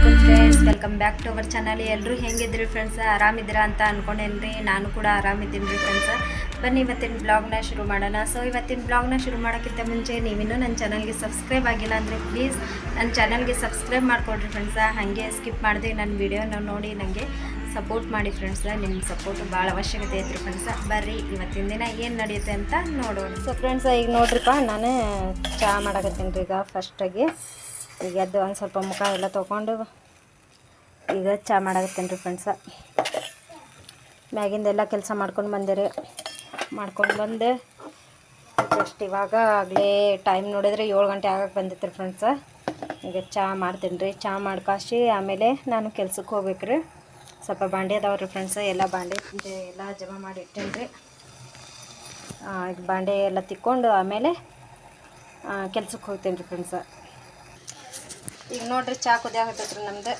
ಅಲೈಕುಮ್ friends welcome back to our channel ಎಲ್ಲರೂ ಹೆಂಗಿದ್ರಿ friends ಆರಾಮಿದ್ದೀರಾ ಅಂತ ಅಂದ್ಕೊಂಡೇನ್ರಿ ನಾನು ಕೂಡ ಆರಾಮಿದ್ದೀನಿ ರೀ ಫ್ರೆಂಡ್ಸ್ ಬನ್ನಿ, ಇವತ್ತಿನ ಬ್ಲಾಗ್ನ ಶುರು ಮಾಡೋಣ. ಸೊ ಇವತ್ತಿನ ಬ್ಲಾಗ್ನ ಶುರು ಮಾಡೋಕ್ಕಿಂತ ಮುಂಚೆ ನೀವಿನ್ನೂ ನನ್ನ ಚಾನಲ್ಗೆ ಸಬ್ಸ್ಕ್ರೈಬ್ ಆಗಿಲ್ಲ ಅಂದರೆ ಪ್ಲೀಸ್ ನನ್ನ ಚಾನಲ್ಗೆ ಸಬ್ಸ್ಕ್ರೈಬ್ ಮಾಡಿಕೊಡ್ರಿ ಫ್ರೆಂಡ್ಸ ಹಾಗೆ ಸ್ಕಿಪ್ ಮಾಡಿದೆ ನನ್ನ ವೀಡಿಯೋನ ನೋಡಿ ನನಗೆ ಸಪೋರ್ಟ್ ಮಾಡಿ ಫ್ರೆಂಡ್ಸ ನಿಮ್ಮ ಸಪೋರ್ಟ್ ಭಾಳ ಅವಶ್ಯಕತೆ ಐತ್ರಿ ಫ್ರೆಂಡ್ಸ ಬರ್ರಿ, ಇವತ್ತಿನ ದಿನ ಏನು ನಡೆಯುತ್ತೆ ಅಂತ ನೋಡೋಣ. ಸೊ ಫ್ರೆಂಡ್ಸ ಈಗ ನೋಡ್ರಿಪ್ಪ, ನಾನು ಚಹಾ ಮಾಡಕತ್ತೀನಿ ರೀ ಈಗ ಫಸ್ಟಾಗಿ ಈಗ ಎದ್ದು ಒಂದು ಸ್ವಲ್ಪ ಮುಖ ಎಲ್ಲ ತೊಗೊಂಡು ಈಗ ಚಹಾ ಮಾಡಾಕತ್ತೇನೆ ರೀ ಫ್ರೆಂಡ್ಸ ಮ್ಯಾಗಿಂದೆಲ್ಲ ಕೆಲಸ ಮಾಡ್ಕೊಂಡು ಬಂದೆ ರೀ ಮಾಡ್ಕೊಂಡು ಬಂದೆ ಜಸ್ಟ್ ಇವಾಗ ಆಗಲೇ ಟೈಮ್ ನೋಡಿದ್ರೆ ಏಳು ಗಂಟೆ ಆಗಕ್ಕೆ ಬಂದಿತ್ತು ರೀ ಫ್ರೆಂಡ್ಸ ಈಗ ಚಾ ಮಾಡ್ತೀನಿ ರೀ ಚಹಾ ಮಾಡ್ಕಾಸಿ ಆಮೇಲೆ ನಾನು ಕೆಲ್ಸಕ್ಕೆ ಹೋಗ್ಬೇಕು ರೀ ಸ್ವಲ್ಪ ಬಾಂಡೆ ಅದಾವೆ ರೀ ಫ್ರೆಂಡ್ಸ ಎಲ್ಲ ಬಾಂಡೆ ಎಲ್ಲ ಜಮಾ ಮಾಡಿ ಇಟ್ಟೇನಿ ರೀ ಬಾಂಡೆ ಎಲ್ಲ ತಿಕ್ಕೊಂಡು ಆಮೇಲೆ ಕೆಲ್ಸಕ್ಕೆ ಹೋಗ್ತೇನೆ ರೀ ಫ್ರೆಂಡ್ಸ ಈಗ ನೋಡ್ರಿ ಚಹಾ ಕುದಿಯಾಗತ್ತೈತೆ ರೀ ನಮ್ದು.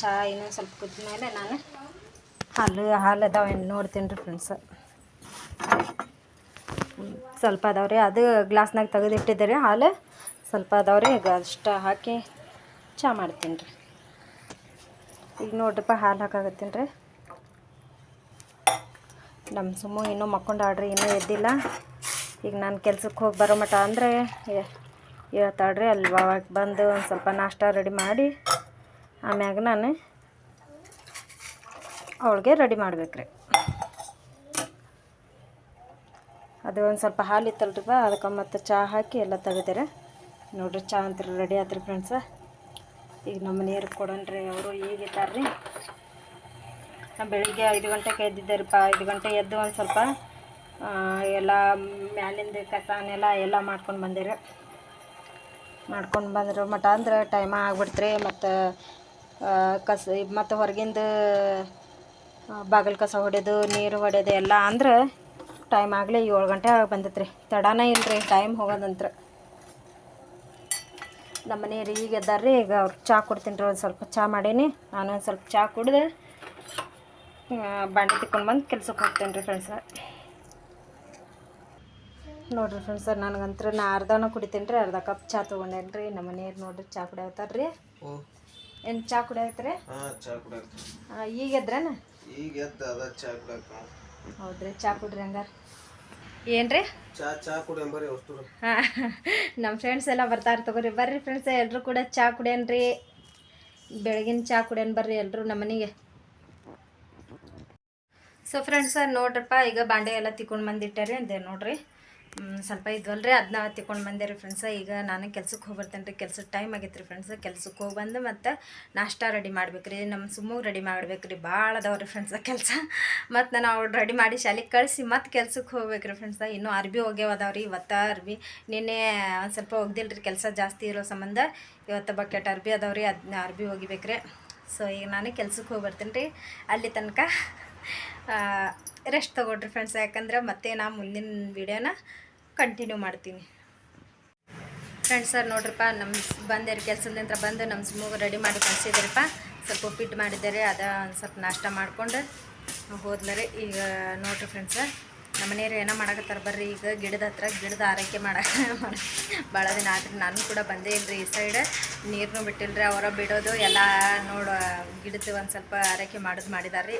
ಚಹಾ ಇನ್ನೊಂದು ಸ್ವಲ್ಪ ಕುದ್ದ ಮೇಲೆ ನಾನು ಹಾಲು ಹಾಲು ಅದಾವೆ ನೋಡ್ತೀನಿ ರೀ ಫ್ರೆಂಡ್ಸ್ ಸ್ವಲ್ಪ ಅದಾವ್ರಿ ಅದು ಗ್ಲಾಸ್ನಾಗ ತೆಗೆದಿಟ್ಟಿದ್ದೆ ರೀ ಹಾಲು. ಸ್ವಲ್ಪ ಅದಾವ್ರಿ ಈಗ ಅಷ್ಟು ಹಾಕಿ ಚಹಾ ಮಾಡ್ತೀನಿ ರೀ. ಈಗ ನೋಡ್ರಿಪ್ಪ ಹಾಲು ಹಾಕಾಗತ್ತೀನಿ ರೀ. ನಮ್ಮ ಸುಮ್ಮ ಇನ್ನೂ ಮಕ್ಕೊಂಡು ಆಡ್ರಿ, ಇನ್ನೂ ಎದ್ದಿಲ್ಲ. ಈಗ ನಾನು ಕೆಲ್ಸಕ್ಕೆ ಹೋಗಿ ಬರೋ ಮಟ ಅಂದರೆ ಹೇಳ್ತಾಳ್ರಿ ಅಲ್ಲಿ ಅವಾಗ ಬಂದು ಒಂದು ಸ್ವಲ್ಪ ನಾಷ್ಟ ರೆಡಿ ಮಾಡಿ, ಆಮ್ಯಾಗ ನಾನು ಅವಳಿಗೆ ರೆಡಿ ಮಾಡ್ಬೇಕ್ರಿ. ಅದು ಒಂದು ಸ್ವಲ್ಪ ಹಾಲು ಇತ್ತಲ್ರಿ ಬಾ, ಅದಕ್ಕೆ ಮತ್ತು ಚಹಾ ಹಾಕಿ ಎಲ್ಲ ತೆಗೆದಿರ. ನೋಡ್ರಿ ಚಹಾ ಅಂತ ರೆಡಿ ಆತ್ರಿ ಫ್ರೆಂಡ್ಸ ಈಗ ನಮ್ಮ ನೀರು ಕೊಡೋಣ್ರಿ ಅವರು ಈಗಿದ್ದಾರ್ರಿ ನಾ ಬೆಳಿಗ್ಗೆ ಐದು ಗಂಟೆಗೆ ಎದ್ದಿದ್ದೆ ರೀಪ್ಪ ಐದು ಗಂಟೆ ಎದ್ದು ಒಂದು ಸ್ವಲ್ಪ ಎಲ್ಲ ಮ್ಯಾಲಿಂದ ಕಸನೆಲ್ಲ ಎಲ್ಲ ಮಾಡ್ಕೊಂಡು ಬಂದಿರಿ. ಮಾಡ್ಕೊಂಡು ಬಂದ್ರ. ಮಟ ಅಂದ್ರೆ ಟೈಮ ಆಗ್ಬಿಡ್ತ್ರಿ. ಮತ್ತು ಕಸ, ಮತ್ತು ಹೊರಗಿಂದ ಬಾಗಿಲು ಕಸ ಹೊಡೆದು ನೀರು ಹೊಡೆದು ಎಲ್ಲ ಅಂದ್ರೆ ಟೈಮ್ ಆಗಲಿ ಏಳು ಗಂಟೆ ಆಗ ಬಂದಿತ್ರಿ. ತಡಾನೇ ಇಲ್ರಿ ಟೈಮ್ ಹೋಗೋದಂತ್ರ ನಮ್ಮ ಮನೆಯವ್ರು ಈಗ ಎದ್ದಾರ್ರಿ. ಈಗ ಅವ್ರು ಚಹಾ ಕೊಡ್ತೀನಿ ರೀ, ಒಂದು ಸ್ವಲ್ಪ ಚಹಾ ಮಾಡೀನಿ. ನಾನು ಒಂದು ಸ್ವಲ್ಪ ಚಹಾ ಕುಡ್ದು ಬಾಂಡೆ ತಿಕ್ಕೊಂಡು ಬಂದು ಕೆಲ್ಸಕ್ಕೆ ಹೋಗ್ತೇನೆ ರೀ ಫ್ರೆಂಡ್ಸ ನೋಡ್ರಿ ಸರ್ ನನಗಂತ್ರ ನಾ ಅರ್ಧನ ಕುಡಿತೇನೆ ರೀ ಅರ್ಧ ಕಪ್ ಚಾ ತೊಗೊಂಡೇನಿ ರೀ ನಮ್ಮ ಮನೆಯವ್ರು ನೋಡ್ರಿ ಚಾ ಕುಡಿಯತ್ತಾರ ರೀ. ಏನು ಕುಡಿಯತ್ರಿ ಚಾ ಕುಡಿ ಈಗ ಎದ್ರೇನ? ಈಗ ಎದ್ದ ಅದ ಚಾ ಕುಡಿಯಕ ಹೌದ್ರಿ ಚಹಾ ಕುಡ್ರಿ ಹಂಗಾರ. ಏನ್ರಿ ಚಾ ಚಾ ಕುಡಿಯಂಬರಿ ಹಾಂ ನಮ್ಮ ಫ್ರೆಂಡ್ಸ್ ಎಲ್ಲ ಬರ್ತಾರೆ ತಗೋರಿ ಬರ್ರಿ ಫ್ರೆಂಡ್ಸ್ ಎಲ್ಲರೂ ಕೂಡ ಚಾ ಕುಡಿಯನ್ರಿ ಬೆಳಗಿನ ಚಾ ಕುಡಿಯನ್ ಬರ್ರಿ ಎಲ್ಲರೂ ನಮ್ಮ ಮನೆಗೆ. ಸೊ ಫ್ರೆಂಡ್ಸ್ ನೋಡ್ರಪ್ಪ ಈಗ ಬಾಂಡೆ ಎಲ್ಲ ತಿಕ್ಕೊಂಡು ಬಂದಿಟ್ಟಾರೆ ಅಂದೆ ನೋಡ್ರಿ. ಸ್ವಲ್ಪ ಇದ್ವಲ್ರಿ ಅದನ್ನ ತಿಕೊಂಡು ಬಂದೆ ರೀ ಫ್ರೆಂಡ್ಸ ಈಗ ನಾನು ಕೆಲ್ಸಕ್ಕೆ ಹೋಗಿ ಬರ್ತೇನೆ ರೀ ಟೈಮ್ ಆಗೈತೆ ರೀ ಫ್ರೆಂಡ್ಸ ಕೆಲ್ಸಕ್ಕೆ ಹೋಗಿ ಬಂದು ಮತ್ತು ನಾಷ್ಟ ರೆಡಿ ಮಾಡ್ಬೇಕು ರೀ ನಮ್ಮ ಸುಮ್ಮಗೆ ರೆಡಿ ಮಾಡ್ಬೇಕು ರೀ ಭಾಳ ಅದಾವ ರೀ ಫ್ರೆಂಡ್ಸ ಕೆಲಸ. ಮತ್ತು ನಾನು ಅವ್ರು ರೆಡಿ ಮಾಡಿ ಶಾಲೆಗೆ ಕಳಿಸಿ ಮತ್ತೆ ಕೆಲ್ಸಕ್ಕೆ ಹೋಗ್ಬೇಕು ರೀ ಫ್ರೆಂಡ್ಸ ಇನ್ನೂ ಅರ್ಬಿ ಹೋಗ್ಯಾವ ಅದಾವ ರೀ ಇವತ್ತು ಅರ್ಬಿ. ನಿನ್ನೆ ಒಂದು ಸ್ವಲ್ಪ ಹೋಗ್ದಿಲ್ಲ ರೀ ಕೆಲಸ ಜಾಸ್ತಿ ಇರೋ ಸಂಬಂಧ. ಇವತ್ತು ಬಕೆಟ್ ಅರ್ಬಿ ಅದಾವ ರೀ ಅದನ್ನ ಅರ್ಬಿ ಹೋಗಿಬೇಕು ರೀ ಸೊ ಈಗ ನಾನು ಕೆಲ್ಸಕ್ಕೆ ಹೋಗಿ ಬರ್ತೀನಿ ರೀ ಅಲ್ಲಿ ತನಕ ರೆಸ್ಟ್ ತೊಗೊಳ್ರಿ ಫ್ರೆಂಡ್ಸ್ ಯಾಕಂದ್ರೆ ಮತ್ತೆ ನಾ ಮುಂದಿನ ವೀಡಿಯೋನ ಕಂಟಿನ್ಯೂ ಮಾಡ್ತೀನಿ. ಫ್ರೆಂಡ್ಸ್ ಸರ್ ನೋಡ್ರಪ್ಪ ನಮ್ಮ ಬಂದೇರಿ ಕೆಲಸದಿಂದ ಬಂದು ನಮ್ಮ ಸ್ಮೂಗ್ ರೆಡಿ ಮಾಡಿ ಕಳಿಸಿದ್ರಪ್ಪ. ಸ್ವಲ್ಪ ಉಪ್ಪಿಟ್ಟು ಮಾಡಿದ್ದಾರೆ, ಅದ ಒಂದು ಸ್ವಲ್ಪ ನಾಷ್ಟ ಮಾಡಿಕೊಂಡು ಹೋದ್ಲರಿ ಈಗ ನೋಡ್ರಿ ಫ್ರೆಂಡ್ಸ ನಮ್ಮ ಮನೆಯವ್ರು ಏನೋ ಮಾಡಕತ್ತಾರೆ ಬರ್ರಿ, ಈಗ ಗಿಡದ ಹತ್ರ ಗಿಡದ ಆರೈಕೆ ಮಾಡ ಭಾಳ ದಿನ ಆದ್ರೆ ನಾನು ಕೂಡ ಬಂದೇ ಇಲ್ರಿ ಈ ಸೈಡ್ ನೀರನ್ನು ಬಿಟ್ಟಿಲ್ರಿ, ಅವರ ಬಿಡೋದು ಎಲ್ಲ ನೋಡ, ಗಿಡದ ಒಂದು ಸ್ವಲ್ಪ ಆರೈಕೆ ಮಾಡೋದು ಮಾಡಿದಾರೆ ರೀ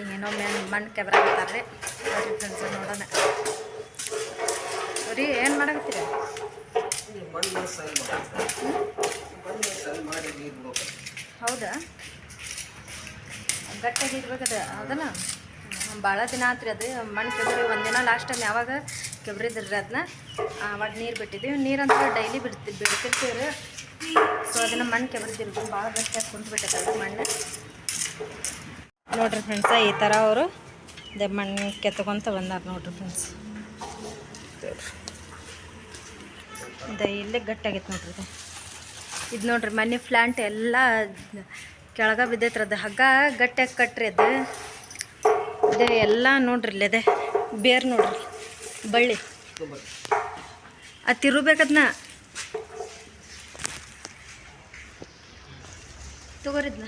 ಈಗ ಏನೋ ಮಣ್ಣು ಮಣ್ಣು ಕೆಬರಾಕತ್ತಾರ ರೀ ಫ್ರೆಂಡ್ಸ್ ನೋಡೋಣ. ರೀ ಏನು ಮಾಡಕತ್ತೀರಿ? ಹೌದಾ? ಗಟ್ಟಿಯಾಗಿ ಇರ್ಬೇಕದ ಹೌದಲ್ಲ ಭಾಳ ದಿನ ಆತ್ರಿ ಅದು, ಮಣ್ಣು ಕೆಬ್ರಿ ಒಂದಿನ ಲಾಸ್ಟ್ ಟೈಮ್ ಯಾವಾಗ ಕೆಬ್ರಿದ್ರಿ ಅದನ್ನ ಒಟ್ಟು ನೀರು ಬಿಟ್ಟಿದ್ವಿ. ನೀರಂತ ಡೈಲಿ ಬಿಡ್ತಿ ಬಿಡ್ತಿರ್ತೀವಿ ರೀ ಸೊ ಅದನ್ನು ಮಣ್ಣು ಕೆಬ್ರಿದ್ದಿರ್ತೀವಿ ಭಾಳ ಗಟ್ಟಿಯಾಗಿ ಕುಂತ್ಬಿಟ್ಟೈತೆ ಮಣ್ಣು. ನೋಡ್ರಿ ಫ್ರೆಂಡ್ಸ ಈ ಥರ ಅವರು ಮಣ್ಣು ಕೆತ್ತಕೊಂತ ಬಂದಾರ ನೋಡ್ರಿ ಫ್ರೆಂಡ್ಸ್ ಇದು ಇಲ್ಲೇ ಗಟ್ಟಾಗೈತೆ ನೋಡ್ರಿ ಇದು. ಇದು ನೋಡ್ರಿ ಮನಿ ಪ್ಲ್ಯಾಂಟ್ ಎಲ್ಲ ಕೆಳಗೆ ಬಿದ್ದೈತ್ರಿ ಅದು. ಹಗ್ಗ ಗಟ್ಟಿಯಾಗಿ ಕಟ್ಟ್ರಿ ಅದು. ಇದು ಎಲ್ಲ ನೋಡ್ರಿ ಇಲ್ಲಿ ಅದೇ ಬೇರ್ ನೋಡ್ರಿ, ಬಳ್ಳಿ. ಅದು ತಿರುಬೇಕದ್ನ. ತಗೋರಿದ್ನ.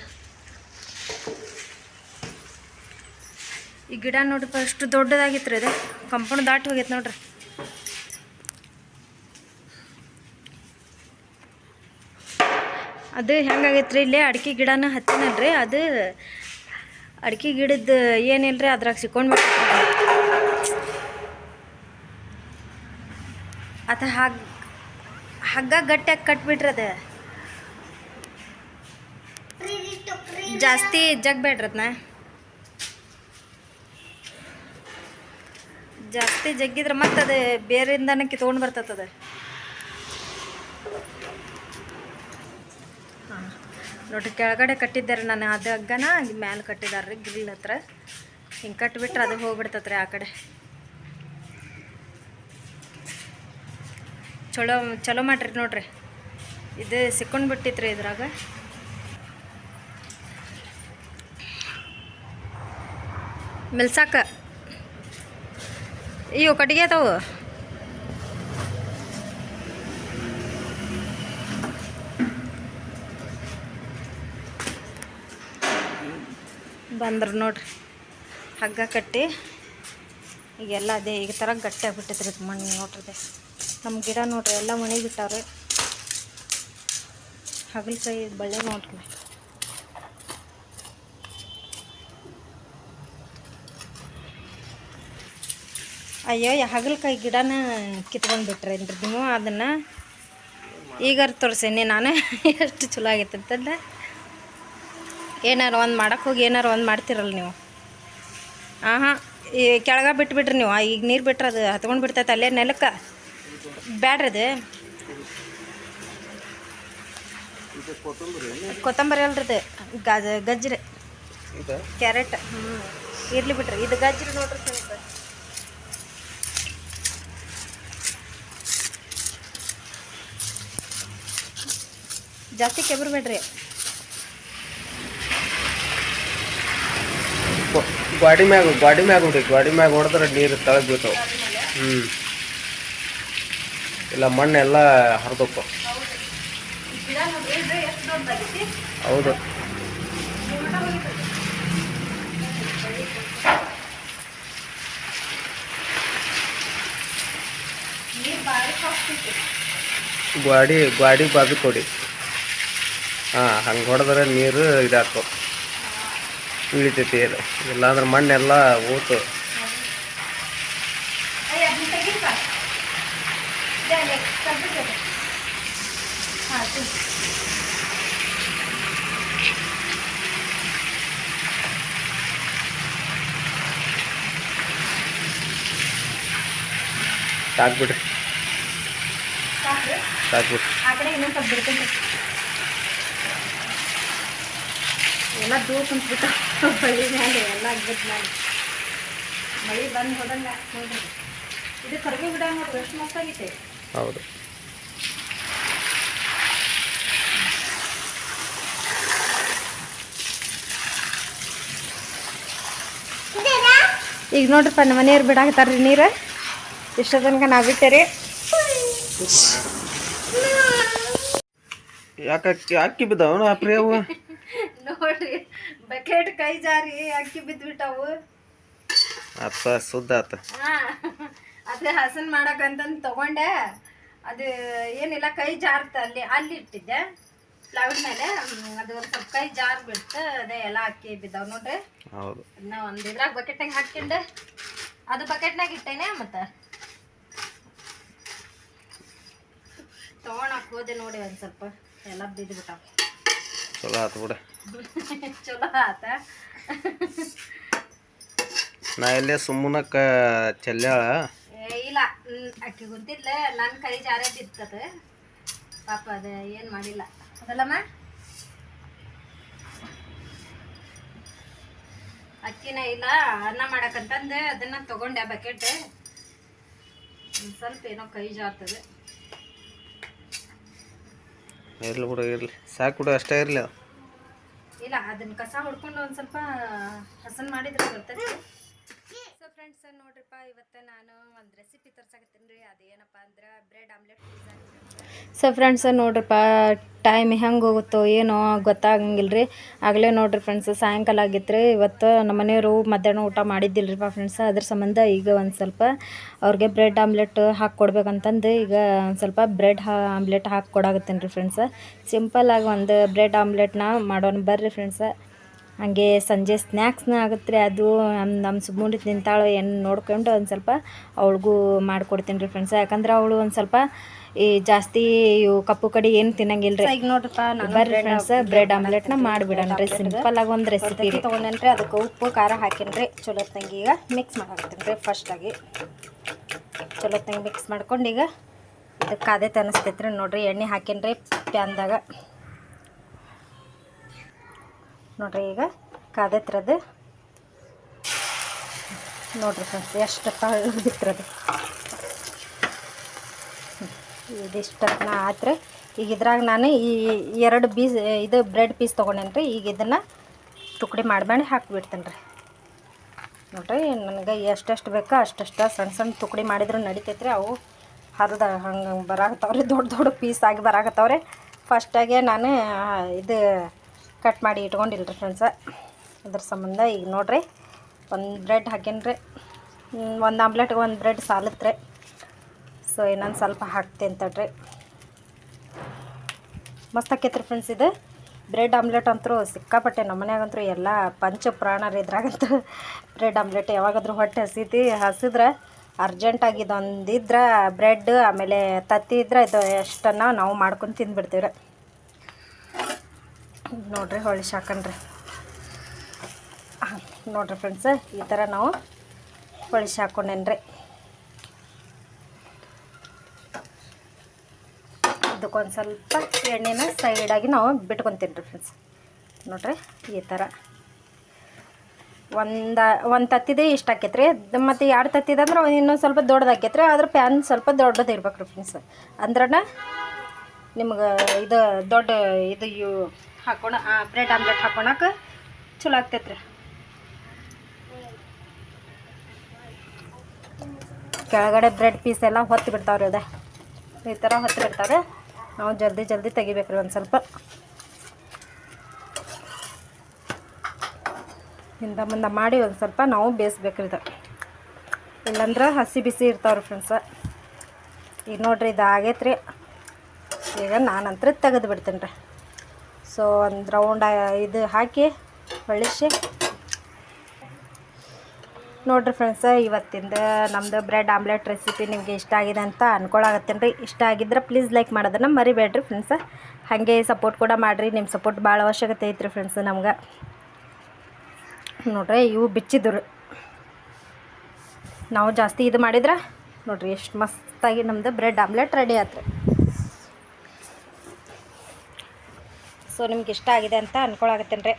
ಈ ಗಿಡ ನೋಡ್ರಿ ಅಷ್ಟು ದೊಡ್ಡದಾಗಿತ್ತು ರೀ ಇದು ಕಂಪೌಂಡ್ ದಾಟಿ ಹೋಗೈತೆ ನೋಡ್ರಿ. ಅದು ಹೆಂಗಾಗೈತ್ರಿ, ಇಲ್ಲೇ ಅಡಿಕೆ ಗಿಡನ ಹತ್ತಿನಲ್ರಿ, ಅದು ಅಡಿಕೆ ಗಿಡದ ಏನಿಲ್ರಿ ಅದ್ರಾಗ ಸಿಕ್ಕೊಂಡು ಅದ ಹಗ್, ಹಗ್ಗ ಗಟ್ಟಿಯಾಗಿ ಕಟ್ಬಿಟ್ರಿ ಅದ. ಜಾಸ್ತಿ ಜಗ್ಬೇಡ್ರಿ ಅದನ್ನ ಜಾಸ್ತಿ ಜಗ್ಗಿದ್ರೆ ಮತ್ತೆ ಅದು ಬೇರೆಯಿಂದನೇ ಕಿತ್ಕೊಂಡು ಬರ್ತೈತದ ನೋಡ್ರಿ, ಕೆಳಗಡೆ ಕಟ್ಟಿದ್ದಾರೆ ನಾನು ಅದು ಹಗ್ಗನ ಮ್ಯಾಲೆ ಕಟ್ಟಿದ್ದಾರೆ ರೀ ಗ್ರಿಲ್ ಹತ್ರ. ಹಿಂಗೆ ಕಟ್ಬಿಟ್ರೆ ಅದು ಹೋಗ್ಬಿಡ್ತತ್ರಿ ಆ ಕಡೆ. ಚಲೋ ಚಲೋ ಮಾಡ್ರಿ ನೋಡ್ರಿ. ಇದು ಸಿಕ್ಕೊಂಡು ಬಿಟ್ಟಿತ್ರಿ ಇದ್ರಾಗ. ಮೆಲ್ಸಾಕ. ಅಯ್ಯೋ, ಕಟ್ಟಿಗೆ ಅದಾವು. ಬಂದ್ರು ನೋಡ್ರಿ. ಹಗ್ಗ ಕಟ್ಟಿ ಈಗೆಲ್ಲ ಅದೇ ಈಗ ಥರ ಗಟ್ಟಿ ಆಗ್ಬಿಟ್ಟೈತ್ರಿ ಇದು ಮಣ್ಣು ನೋಡ್ರಿ. ನಮ್ಮ ಗಿಡ ನೋಡ್ರಿ, ಎಲ್ಲ ಮನೆ ಬಿಟ್ಟಾವ್ರಿ ಹಗಲ್ಕಾಯಿ ಬಳ್ಳಿ ನೋಡ್ರಿ. ಅಯ್ಯೋ ಹಾಗಲಕಾಯಿ ಗಿಡನ ಕಿತ್ಕೊಂಡು ಬಿಟ್ರಿ ನೀವು? ಅದನ್ನು ಈಗಾರು ತೋರಿಸೇನಿ ನಾನು. ಎಷ್ಟು ಚಲೋ ಆಗೈತೆ ಅಂತಂದ್ರೆ. ಏನಾರು ಒಂದು ಮಾಡೋಕ್ಕೆ ಹೋಗಿ ಏನಾರು ಒಂದು ಮಾಡ್ತಿರಲ್ಲ ನೀವು. ಹಾಂ ಹಾಂ ಈ ಕೆಳಗೆ ಬಿಟ್ಬಿಟ್ರಿ ನೀವು. ಈಗ ನೀರು ಬಿಟ್ರೆ ಅದು ಹತ್ಕೊಂಡು ಬಿಡ್ತೈತೆ ಅಲ್ಲೇ ನೆಲಕ್ಕೆ. ಬ್ಯಾಡ್ರದು ಕೊತ್ತಂಬರಿ ಅಲ್ರದು ಗಜ ಗಜ್ರಿ ಕ್ಯಾರೆಟ್. ಹ್ಞೂ ಇರ್ಲಿ ಬಿಟ್ರಿ ಇದು ಗಜ್ರಿ ನೋಡ್ರಿ ಸ್ವಲ್ಪ ಜಾಸ್ತಿ ಕೆಬರ್ಬೇಡ್ರಿ ಗಾಡಿ ಮ್ಯಾಗ ಗಾಡಿ ಮ್ಯಾಗ ಹೊಡಿ ಗಾಡಿ ಮ್ಯಾಗ ಹೊಡೆದ್ರೆ ನೀರು ತಳಗ್ ಬೀಳ್ತವೆ. ಹ್ಞೂ ಇಲ್ಲ ಮಣ್ಣೆಲ್ಲ ದೊಡ್ಡದಾಗೈತಿ ಹೌದು. ಗಾಡಿ ಗಾಡಿ ಬಾಜು ಕೊಡಿ. ಹಾಂ, ಹಂಗೆ ಹೊಡೆದ್ರೆ ನೀರು ಇದಾಕೋ ಇಳಿತೈತಿ ಇದು. ಇಲ್ಲಾಂದ್ರೆ ಮಣ್ಣೆಲ್ಲ ಊತು. ಸಾಕ್ಬಿಡ್ರಿ? ಸಾಕ್ಬಿಡ್ರಿ ಎಲ್ಲ ದೂರ ಕುಂತ್ಬಿಟ್ಟು ಬಳಿ ಮೇಲೆ ಎಲ್ಲ ಆಗ್ಬಿಟ್ಟು ಮೇಲೆ ಮಳೆ ಬಂದು ಹೋದಂಗ ನೋಡ್ರಿ. ಇದು ಗಿಡ ನೋಡ್ರಿ ಎಷ್ಟು ಮಸ್ತಾಗೈತೆ ಹೌದು. ಈಗ ನೋಡ್ರಿಪ್ಪ ನಮ್ಮ ಮನೆಯವ್ರು ಬಿಡಾಕತ್ತಾರ್ರಿ ನೀರು. ಇಷ್ಟ ತನಕ ನಾವು ಬಿಟ್ಟೇರಿ. ಯಾಕೆ ಅಕ್ಕಿ ಅಪ್ರಿ ನೋಡ್ರಿ. ಬಕೆಟ್ ಕೈ ಜಾರಿ ಅಕ್ಕಿ ಬಿದ್ದ್ಬಿಟ್ಟವು ಅಪ್ಪ ಸುದ್ದ ಆತ. ಅದೇ ಹಸನ್ ಮಾಡಕ್ಕಂತಂದು ತಗೊಂಡೆ. ಅದು ಏನಿಲ್ಲ ಕೈ ಜಾರ್ತ ಅಲ್ಲಿ ಅಲ್ಲಿ ಇಟ್ಟಿದ್ದೆ. ಪ್ಲೌಡ್ ಮೇಲೆ ಅದು ಒಂದು ಸ್ವಲ್ಪ ಕೈ ಜಾರ್ ಬಿಡ್ತು ಅದೇ ಎಲ್ಲ ಅಕ್ಕಿ ಬಿದ್ದಾವ ನೋಡ್ರಿ. ಅದನ್ನ ಒಂದು ಇದ್ರಾಗ ಬಕೆಟ್ನಾಗ ಹಾಕ್ಕೊಂಡೆ. ಅದು ಬಕೆಟ್ನಾಗ ಇಟ್ಟೇನೆ ಮತ್ತೆ. ತಗೊಳಕ್ ಹೋದೆ ನೋಡಿ ಒಂದು ಸ್ವಲ್ಪ. ಎಲ್ಲ ಬಿದ್ದ್ಬಿಟ್ಟ ಚಲೋ ಆತು ಬಿಡ. ಚಲೋ ಆತ. ನಾ ಇಲ್ಲೇ ಸುಮ್ಮನಕ್ಕ ಚೆಲ್ಯಾಳ. ಏ, ಇಲ್ಲ ಅಕ್ಕಿ ಗುಂತಿಲ್ಲ ನನ್ನ ಕೈ ಜಾರೇ ಬಿತ್ತದ. ಪಾಪ ಅದ ಏನು ಮಾಡಿಲ್ಲ. ಅದಲ್ಲಮ್ಮ? ಅಕ್ಕಿನ ಇಲ್ಲ ಅನ್ನ ಮಾಡಕ್ಕಂತಂದು ಅದನ್ನ ತಗೊಂಡೆ ಬಕೆಟ್ ಸ್ವಲ್ಪ ಏನೋ ಕೈ ಜಾರ್ತದೆ. ಇರ್ಲಿ ಬಿಡು ಇರ್ಲಿ. ಸಾಕು ಬಿಡು ಅಷ್ಟೇ ಇರ್ಲಿ. ಇಲ್ಲ ಅದನ್ನ ಕಸ ಹೊಡ್ಕೊಂಡು ಒಂದ್ ಸ್ವಲ್ಪ ಹಸನ್ ಮಾಡಿದ್ರೆ ಬರ್ತದೆ ಫ್ರೆಂಡ್ಸ್ ನೋಡ್ರಿಪ್ಪ ಇವತ್ತು ನಾನು ಒಂದು ರೆಸಿಪಿ ತರ್ಸಾಕತ್ತೀನಿ ರೀ. ಅದೇನಪ್ಪ ಅಂದ್ರೆ ಬ್ರೆಡ್ ಆಮ್ಲೆಟ್ ಸೊ ಫ್ರೆಂಡ್ಸ್ ನೋಡ್ರಿಪ್ಪ ಟೈಮ್ ಹೆಂಗೆ ಹೋಗುತ್ತೋ ಏನೋ ಗೊತ್ತಾಗಂಗಿಲ್ಲ ರೀ ಆಗಲೇ ನೋಡ್ರಿ ಫ್ರೆಂಡ್ಸ್ ಸಾಯಂಕಾಲ ಆಗಿತ್ತು ರೀ ಇವತ್ತು ನಮ್ಮ ಮನೆಯವರು ಮಧ್ಯಾಹ್ನ ಊಟ ಮಾಡಿದ್ದಿಲ್ಲರಿಪ್ಪ ಫ್ರೆಂಡ್ಸ್ ಅದ್ರ ಸಂಬಂಧ ಈಗ ಒಂದು ಸ್ವಲ್ಪ ಅವ್ರಿಗೆ ಬ್ರೆಡ್ ಆಮ್ಲೆಟ್ ಹಾಕಿ ಕೊಡ್ಬೇಕಂತಂದು ಈಗ ಒಂದು ಸ್ವಲ್ಪ ಬ್ರೆಡ್ ಹಾ ಆಮ್ಲೆಟ್ ಹಾಕಿ ರೀ ಫ್ರೆಂಡ್ಸ ಸಿಂಪಲ್ಲಾಗಿ ಒಂದು ಬ್ರೆಡ್ ಆಮ್ಲೆಟ್ನ ಮಾಡೋಣ ಬರ್ರಿ ಫ್ರೆಂಡ್ಸ ಹಾಗೆ ಸಂಜೆ ಸ್ನ್ಯಾಕ್ಸ್ನ ಆಗುತ್ತೆ ರೀ ಅದು ನಮ್ಮ ನಮ್ಮ ಸುಮ್ಮನೆ ತಿಂತಾಳು ಏನು ನೋಡ್ಕೊಂಡು ಒಂದು ಸ್ವಲ್ಪ ಅವಳಿಗೂ ಮಾಡಿಕೊಡ್ತೀನಿ ರೀ ಫ್ರೆಂಡ್ಸ್ ಯಾಕಂದ್ರೆ ಅವಳು ಒಂದು ಸ್ವಲ್ಪ ಈ ಜಾಸ್ತಿ ಇವು ಕಪ್ಪು ಕಡಿ ಏನು ತಿನ್ನಂಗಿಲ್ಲ ರೀ. ಈಗ ನೋಡ್ರಪ್ಪ ಬರ್ರಿ ಫ್ರೆಂಡ್ಸ್ ಬ್ರೆಡ್ ಆಮ್ಲೆಟ್ನ ಮಾಡಿಬಿಡೋಣ ರೀ ಸಿಂಪಲ್ ಆಗಿ ಒಂದು ರೆಸಿಪಿ ತೊಗೊಂಡೇನ್ರಿ ಅದಕ್ಕೆ ಉಪ್ಪು ಖಾರ ಹಾಕಿನ್ರಿ. ಚಲೋ ತಂಗಿ ಈಗ ಮಿಕ್ಸ್ ಮಾಡ್ತೀನಿ ರೀ ಫಸ್ಟಾಗಿ ಚಲೋ ತಂಗಿ ಮಿಕ್ಸ್ ಮಾಡ್ಕೊಂಡು ಈಗ ಅದಕ್ಕೆ ಅದೇ ತನಿಸ್ತೈತೆ ರೀ ನೋಡ್ರಿ ಎಣ್ಣೆ ಹಾಕಿನ್ರಿ ಪ್ಯಾನ್ದಾಗ. ನೋಡ್ರಿ ಈಗ ಕಾದತ್ರದ ನೋಡ್ರಿ ಫ್ರೆಂಡ್ಸ್ ಎಷ್ಟು ಬಿತ್ತರದು. ಇದಿಷ್ಟನ್ನ ಆತ್ರೆ. ಈಗ ಇದ್ರಾಗ ನಾನು ಈ ಎರಡು ಬೀಸ್ ಇದು ಬ್ರೆಡ್ ಪೀಸ್ ತೊಗೊಂಡೇನಿ ರೀ ಈಗ ಇದನ್ನು ತುಕಡಿ ಮಾಡಬೇಡಿ ಮಾಡಿ ಹಾಕಿಬಿಡ್ತೇನೆ ರೀ ನೋಡ್ರಿ, ನನಗೆ ಎಷ್ಟೆಷ್ಟು ಬೇಕೋ ಅಷ್ಟೆಷ್ಟು ಸಣ್ಣ ಸಣ್ಣ ತುಕಡಿ ಮಾಡಿದ್ರು ನಡಿತೈತೆ ರೀ ಅವು ಹರಿದ ಹಂಗೆ ಬರಾಕತ್ತವ್ರಿ, ದೊಡ್ಡ ದೊಡ್ಡ ಪೀಸ್ ಆಗಿ ಬರಾಕತ್ತವ್ರಿ. ಫಸ್ಟಾಗೆ ನಾನು ಇದು ಕಟ್ ಮಾಡಿ ಇಟ್ಕೊಂಡಿಲ್ರಿ ಫ್ರೆಂಡ್ಸ. ಅದ್ರ ಸಂಬಂಧ ಈಗ ನೋಡ್ರಿ, ಒಂದು ಬ್ರೆಡ್ ಹಾಕೇನ್ರಿ. ಒಂದು ಆಮ್ಲೆಟ್ಗೆ ಒಂದು ಬ್ರೆಡ್ ಸಾಲತ್ರಿ. ಸೊ ಇನ್ನೊಂದು ಸ್ವಲ್ಪ ಹಾಕ್ತೀನಿ ತಡ್ರಿ ಮಸ್ತ್ ಆಕೈತೆ ರೀ ಫ್ರೆಂಡ್ಸ್ ಇದು. ಬ್ರೆಡ್ ಆಮ್ಲೆಟ್ ಅಂತೂ ಸಿಕ್ಕಾಪಟ್ಟೆ ನಮ್ಮ ಮನ್ಯಾಗಂತೂ ಎಲ್ಲ ಪಂಚ ಪ್ರಾಣರು ಇದ್ರಾಗಂತೂ ಬ್ರೆಡ್ ಆಮ್ಲೆಟ್ ಯಾವಾಗಾದ್ರೂ ಹೊಟ್ಟೆ ಹಸಿತಿ ಹಸಿದ್ರೆ ಅರ್ಜೆಂಟಾಗಿ ಇದೊಂದಿದ್ರೆ ಬ್ರೆಡ್, ಆಮೇಲೆ ತತ್ತಿ ಇದ್ರೆ ಇದು ಎಷ್ಟನ್ನು ನಾವು ಮಾಡ್ಕೊಂಡು ತಿಂದುಬಿಡ್ತೀವ್ರಿ. ನೋಡ್ರಿ ಹೊಳ್ಳಿ ಹಾಕಣ್ರಿ ನೋಡ್ರಿ ಫ್ರೆಂಡ್ಸ್ ಈ ಥರ ನಾವು ಹೊಳಿಸಿ ಹಾಕೊಂಡೇನ್ರಿ ಅದಕ್ಕೊಂದು ಸ್ವಲ್ಪ ಎಣ್ಣೆನ ಸೈಡಾಗಿ ನಾವು ಬಿಟ್ಕೊತೀನಿ ಫ್ರೆಂಡ್ಸ್ ನೋಡ್ರಿ ಈ ಥರ ಒಂದು ಒಂದು ತತ್ತಿದೆ ಇಷ್ಟು ಆಕೈತೆ ರೀ ಮತ್ತು ಎರಡು ತತ್ತಿದೆ ಅಂದ್ರೆ ಇನ್ನೊಂದು ಸ್ವಲ್ಪ ದೊಡ್ಡದು ಆಕೈತೆ ರೀ ಆದ್ರೆ ಪ್ಯಾನ್ ಸ್ವಲ್ಪ ದೊಡ್ಡದು ಇರ್ಬೇಕು ರೀ ಫ್ರೆಂಡ್ಸ್ ಅಂದ್ರೆ ನಿಮ್ಗೆ ಇದು ದೊಡ್ಡ, ಇದು ಇವು ಹಾಕೋಣ ಬ್ರೆಡ್ ಆಮ್ಲೆಟ್ ಹಾಕೊಳಕ್ಕೆ ಚಲೋ ಆಗ್ತೈತೆ ರೀ ಕೆಳಗಡೆ ಬ್ರೆಡ್ ಪೀಸ್ ಎಲ್ಲ ಹೊತ್ತು ಬಿಡ್ತಾವ್ರಿ ಅದ. ಈ ಥರ ಹೊತ್ತು ಬಿಡ್ತಾರೆ ನಾವು ಜಲ್ದಿ ಜಲ್ದಿ ತೆಗಿಬೇಕ್ರಿ ಒಂದು ಸ್ವಲ್ಪ. ಹಿಂದ ಮುಂದೆ ಮಾಡಿ ಒಂದು ಸ್ವಲ್ಪ ನಾವು ಬೇಯಿಸ್ಬೇಕ್ರಿ ಇದು. ಇಲ್ಲಾಂದ್ರೆ ಹಸಿ ಬಿಸಿ ಇರ್ತಾವ್ರಿ ಫ್ರೆಂಡ್ಸ ಈಗ ನೋಡ್ರಿ ಇದು ಆಗೈತೆ ರೀ ಈಗ ನಾನಂತರ ತೆಗೆದು ಬಿಡ್ತೀನಿ ರೀ ಸೊ ಒಂದು ರೌಂಡ್ ಇದು ಹಾಕಿ, ಬಳಸಿ. ನೋಡ್ರಿ ಫ್ರೆಂಡ್ಸ ಇವತ್ತಿಂದ ನಮ್ಮದು ಬ್ರೆಡ್ ಆಮ್ಲೆಟ್ ರೆಸಿಪಿ ನಿಮಗೆ ಇಷ್ಟ ಆಗಿದೆ ಅಂತ ಅನ್ಕೊಳಾಗತ್ತೇನೆ ರೀ. ಇಷ್ಟ ಆಗಿದ್ರೆ ಪ್ಲೀಸ್ ಲೈಕ್ ಮಾಡೋದನ್ನು ಮರಿಬೇಡ್ರಿ ಫ್ರೆಂಡ್ಸ ಹಾಗೆ ಸಪೋರ್ಟ್ ಕೂಡ ಮಾಡಿರಿ ನಿಮ್ಮ ಸಪೋರ್ಟ್ ಭಾಳ ಅವಶ್ಯಕತೆ ಐತ್ರಿ ಫ್ರೆಂಡ್ಸ್ ನಮ್ಗೆ. ನೋಡ್ರಿ, ಇವು ಬಿಚ್ಚಿದ್ರು. ನಾವು ಜಾಸ್ತಿ ಇದು ಮಾಡಿದ್ರೆ, ನೋಡ್ರಿ, ಎಷ್ಟು ಮಸ್ತಾಗಿ ನಮ್ಮದು ಬ್ರೆಡ್ ಆಮ್ಲೆಟ್ ರೆಡಿ ಆತ್ರಿ. ಸೊ ನಿಮ್ಗೆ ಇಷ್ಟ ಆಗಿದೆ ಅಂತ ಅಂದ್ಕೊಳಾಗತ್ತೇನೆ ರೀ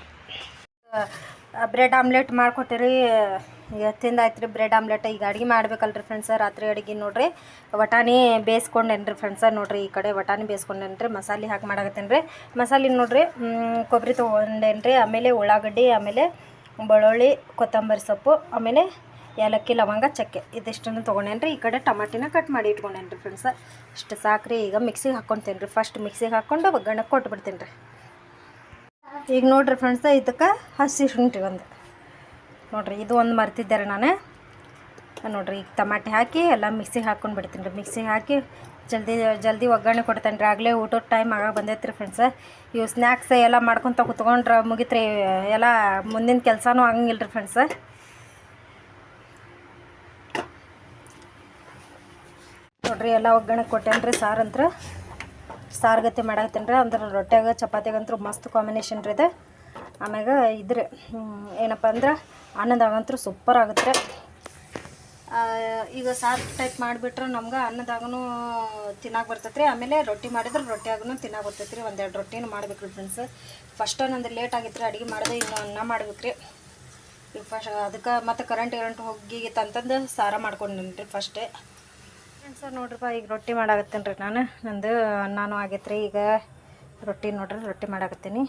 ಬ್ರೆಡ್ ಆಮ್ಲೆಟ್ ಮಾಡ್ಕೊತೀರಿ ಇವತ್ತಿಂದ ಆಯ್ತು ರೀ ಬ್ರೆಡ್ ಆಮ್ಲೆಟ್. ಈಗ ಅಡುಗೆ ಮಾಡ್ಬೇಕಲ್ರಿ ಫ್ರೆಂಡ್ಸ ರಾತ್ರಿ ಅಡುಗೆ ನೋಡಿರಿ. ವಟಾಣಿ ಬೇಯಿಸ್ಕೊಂಡೇನ್ರಿ ರೀ ಫ್ರೆಂಡ್ಸ ನೋಡಿರಿ ಈ ಕಡೆ ವಟಾಣಿ ಬೇಯಿಸ್ಕೊಂಡೇನ್ರಿ. ರೀ ಮಸಾಲೆ ಹಾಕಿ ಮಾಡಾಕತ್ತೇನೆ ರೀ ಮಸಾಲೆ ನೋಡಿರಿ ಕೊಬ್ಬರಿ ತೊಗೊಂಡೇನ್ರಿ. ರೀ ಆಮೇಲೆ ಉಳ್ಳಾಗಡ್ಡಿ, ಆಮೇಲೆ ಬೆಳ್ಳುಳ್ಳಿ, ಕೊತ್ತಂಬರಿ ಸೊಪ್ಪು, ಆಮೇಲೆ ಏಲಕ್ಕಿ, ಲವಂಗ, ಚಕ್ಕೆ. ಇದಿಷ್ಟನ್ನು ತೊಗೊಂಡೇನ್ರಿ. ರೀ ಈ ಕಡೆ ಟಮಾಟಿನ ಕಟ್ ಮಾಡಿ ಇಟ್ಕೊಂಡೇನ್ರಿ ರೀ ಫ್ರೆಂಡ್ಸ ಇಷ್ಟು ಸಾಕ್ರಿ. ಈಗ ಮಿಕ್ಸಿಗೆ ಹಾಕ್ಕೊತೇನೆ ರೀ ಫಸ್ಟ್ ಮಿಕ್ಸಿಗೆ ಹಾಕ್ಕೊಂಡು ಒಗ್ಗರಣೆ ಕೊಟ್ಬಿಡ್ತೀನಿ ರೀ ಈಗ ನೋಡ್ರಿ ಫ್ರೆಂಡ್ಸ ಇದಕ್ಕೆ ಹಸಿ ಶುಂಠಿ ಒಂದು. ನೋಡ್ರಿ, ಇದು ಒಂದು ಮರ್ತಿದ್ದೆ ರೀ ನಾನು ನೋಡ್ರಿ, ಈಗ ಟಮಾಟೆ ಹಾಕಿ ಎಲ್ಲ ಮಿಕ್ಸಿಗೆ ಹಾಕ್ಕೊಂಡು ಬಿಡ್ತೀನಿ ರೀ. ಮಿಕ್ಸಿಗೆ ಹಾಕಿ ಜಲ್ದಿ ಜಲ್ದಿ ಒಗ್ಗರಣೆ ಕೊಡ್ತೇನೆ ರೀ. ಆಗಲೇ ಊಟದ ಟೈಮ್ ಆಗ ಬಂದೈತೆ ರೀ ಫ್ರೆಂಡ್ಸ ಇವು ಸ್ನ್ಯಾಕ್ಸ್ ಎಲ್ಲ ಮಾಡ್ಕೊತ ಕುತ್ಕೊಂಡ್ರೆ ಮುಗಿತ್ರಿ. ಎಲ್ಲ ಮುಂದಿನ ಕೆಲಸನೂ ಆಗಂಗಿಲ್ಲ ರೀ ಫ್ರೆಂಡ್ಸ ನೋಡ್ರಿ, ಎಲ್ಲ ಒಗ್ಗರಣೆ ಕೊಟ್ಟೇನ್ರಿ ರೀ ಸಾರು ಅಂತ್ರ ಸಾರು ಗತಿ ಮಾಡಾಕತ್ತೀನಿ ರೀ. ಅಂದ್ರೆ ರೊಟ್ಯಾಗ, ಚಪಾತಿಗಂತೂ ಮಸ್ತ್ ಕಾಂಬಿನೇಷನ್ ರೀ ಇದೆ. ಆಮ್ಯಾಗ ಇದ್ರೆ ಏನಪ್ಪ ಅಂದ್ರೆ ಅನ್ನದಾಗಂತೂ ಸೂಪರ್ ಆಗುತ್ತೆ ಈಗ ಸಾರು ಟೈಪ್ ಮಾಡಿಬಿಟ್ರೆ ನಮ್ಗೆ ಅನ್ನದಾಗೂ ತಿನ್ನಕ್ಕೆ ಬರ್ತೈತೆ ಆಮೇಲೆ ರೊಟ್ಟಿ ಮಾಡಿದ್ರೆ ರೊಟ್ಟಿಯಾಗೂ ತಿನ್ನಕ್ಕೆ ಬರ್ತೈತೆ ಒಂದೆರಡು ರೊಟ್ಟಿನೂ ಮಾಡ್ಬೇಕು ರೀ ಫ್ರೆಂಡ್ಸ್ ಫಸ್ಟ್ ನಂದು ಲೇಟ್ ಆಗಿತ್ತು ರೀ ಅಡುಗೆ ಮಾಡಿದೆ ಇನ್ನು ಅನ್ನ ಮಾಡ್ಬೇಕು ರೀ ಈಗ ಫಸ್ಟ್ ಅದಕ್ಕೆ ಮತ್ತು ಕರೆಂಟ್ ಗರಂಟ್ ಹೋಗಿ ತಂತಂದು ಸಾರ ಮಾಡ್ಕೊಂಡು ರೀ ಫಸ್ಟೇ ಸರ್ ನೋಡ್ರಪ್ಪ ಈಗ ರೊಟ್ಟಿ ಮಾಡಾಕತ್ತೀನಿ ರೀ ನಾನು. ನಂದು ನಾನು ಆಗೈತೆ ರೀ ಈಗ ರೊಟ್ಟಿ ನೋಡ್ರಿ, ರೊಟ್ಟಿ ಮಾಡಾಕತ್ತೀನಿ.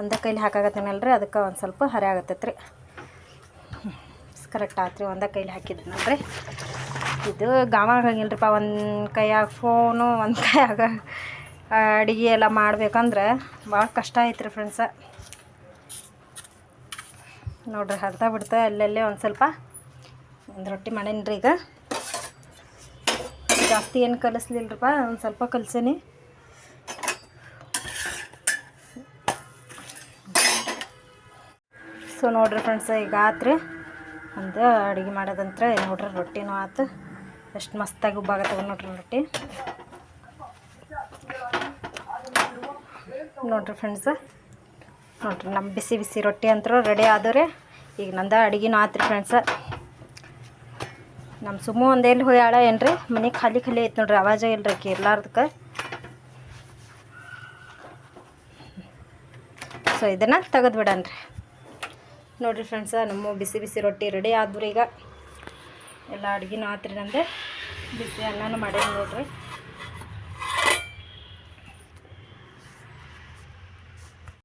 ಒಂದೇ ಕೈಲಿ ಹಾಕಾಕತ್ತೀನಲ್ಲ ರೀ ಅದಕ್ಕೆ ಒಂದು ಸ್ವಲ್ಪ ಹರೆ ಆಗತ್ತೈತೆ ರೀ ಕರೆಕ್ಟ್ ಆತ್ರಿ, ಒಂದೇ ಕೈಲಿ ಹಾಕಿದ್ನಲ್ರಿ ಇದು ಗಾಮ ಆಗಂಗಿಲ್ರಿಪ್ಪ ಒಂದು ಕೈಯಾಗ ಫೋನು ಒಂದು ಕೈಯಾಗ ಅಡುಗೆ ಎಲ್ಲ ಮಾಡ್ಬೇಕಂದ್ರೆ ಭಾಳ ಕಷ್ಟ ಐತ್ರಿ ಫ್ರೆಂಡ್ಸ ನೋಡ್ರಿ ಹರ್ತಾ ಬಿಡ್ತಾ, ಅಲ್ಲಲ್ಲೇ ಒಂದು ಸ್ವಲ್ಪ ಒಂದು ರೊಟ್ಟಿ ಮಾಡೀನಿ ರೀ ಈಗ. ಜಾಸ್ತಿ ಏನು ಕಲಿಸ್ಲಿಲ್ಲರಪ್ಪ ಒಂದು ಸ್ವಲ್ಪ ಕಲಿಸೇನೆ. ಸೊ ನೋಡ್ರಿ ಫ್ರೆಂಡ್ಸ್ ಈಗ ಆತ್ರಿ. ಒಂದು ಅಡುಗೆ ಮಾಡೋದಂತ್ರ ನೋಡ್ರಿ, ರೊಟ್ಟಿನೂ ಆತು. ಎಷ್ಟು ಮಸ್ತಾಗಿ ಉಬ್ಬಾಗತ್ತವ ನೋಡ್ರಿ ರೊಟ್ಟಿ. ನೋಡ್ರಿ ಫ್ರೆಂಡ್ಸ್ ನೋಡ್ರಿ ನಮ್ಮ ಬಿಸಿ ಬಿಸಿ ರೊಟ್ಟಿ ಅಂತರೂ ರೆಡಿ ಆದವ್ರಿ. ಈಗ ನಂದ ಅಡುಗೆನೂ ಆತ್ರಿ ಫ್ರೆಂಡ್ಸ ನಮ್ಮ ಸುಮ್ಮು ಒಂದು ಎಲ್ಲಿ ಹೋಗ್ಯಾಳ ಏನ್ರಿ? ಮನೆ ಖಾಲಿ ಖಾಲಿ ಐತೆ ನೋಡ್ರಿ, ಆವಾಜ ಇಲ್ರಿ ಇರ್ಲಾರ್ದಕ್ಕೆ ಸೊ ಇದನ್ನು ತೆಗೆದು ಬಿಡನ್ರಿ. ನೋಡಿರಿ ಫ್ರೆಂಡ್ಸ ನಮ್ಮ ಬಿಸಿ ಬಿಸಿ ರೊಟ್ಟಿ ರೆಡಿ ಆದ್ರಿ ಈಗ. ಎಲ್ಲ ಅಡುಗೆನೂ ಆತ್ರಿ ನಂದು. ಬಿಸಿ ಅನ್ನನೂ ಮಾಡಿ ನೋಡ್ರಿ.